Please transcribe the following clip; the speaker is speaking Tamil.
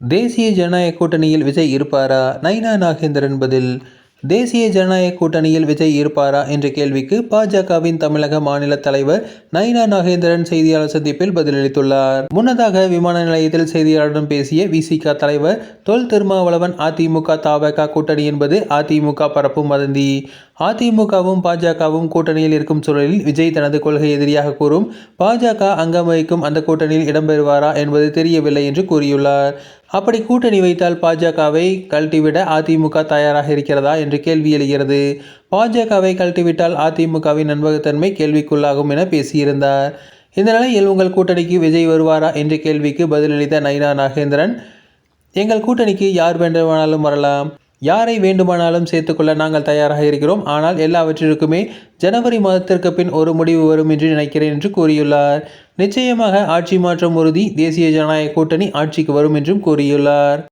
தேசிய ஜனநாயக கூட்டணியில் விஜய் இருப்பாரா? நைனா நாகேந்திரன் பதில் தேசிய ஜனநாயக கூட்டணியில் விஜய் இருப்பாரா என்ற கேள்விக்கு பாஜகவின் தமிழக மாநில தலைவர் நைனா நாகேந்திரன் செய்தியாளர் சந்திப்பில் பதிலளித்துள்ளார். முன்னதாக விமான நிலையத்தில் செய்தியாளர்களிடம் பேசிய விசிக தலைவர் தொல் திருமாவளவன் அதிமுக தாவக கூட்டணி என்பது அதிமுக பரப்பும் வதந்தி. அதிமுகவும் பாஜகவும் கூட்டணியில் இருக்கும் சூழலில் விஜய் தனது கொள்கை எதிரியாக கூறும் பாஜக அங்கம் வகிக்கும் அந்த கூட்டணியில் இடம்பெறுவாரா என்பது தெரியவில்லை என்று கூறியுள்ளார். அப்படி கூட்டணி வைத்தால் பாஜகவை கழட்டிவிட அதிமுக தயாராக இருக்கிறதா என்று கேள்வி எழுகிறது. பாஜகவை கழட்டிவிட்டால் அதிமுகவின் நண்பகத்தன்மை கேள்விக்குள்ளாகும் என பேசியிருந்தார். இந்த நிலையில் உங்கள் கூட்டணிக்கு விஜய் வருவாரா என்ற கேள்விக்கு பதிலளித்த நயினா நாகேந்திரன் எங்கள் கூட்டணிக்கு யார் வேண்டுமானாலும் வரலாம். யாரை வேண்டுமானாலும் சேர்த்துக்கொள்ள நாங்கள் தயாராக இருக்கிறோம். ஆனால் எல்லாவற்றிற்குமே ஜனவரி மாதத்திற்கு பின் ஒரு முடிவு வரும் என்று நினைக்கிறேன் என்று கூறியுள்ளார். நிச்சயமாக ஆட்சி மாற்றம் உறுதி தேசிய ஜனநாயக கூட்டணி ஆட்சிக்கு வரும் என்றும் கூறியுள்ளார்.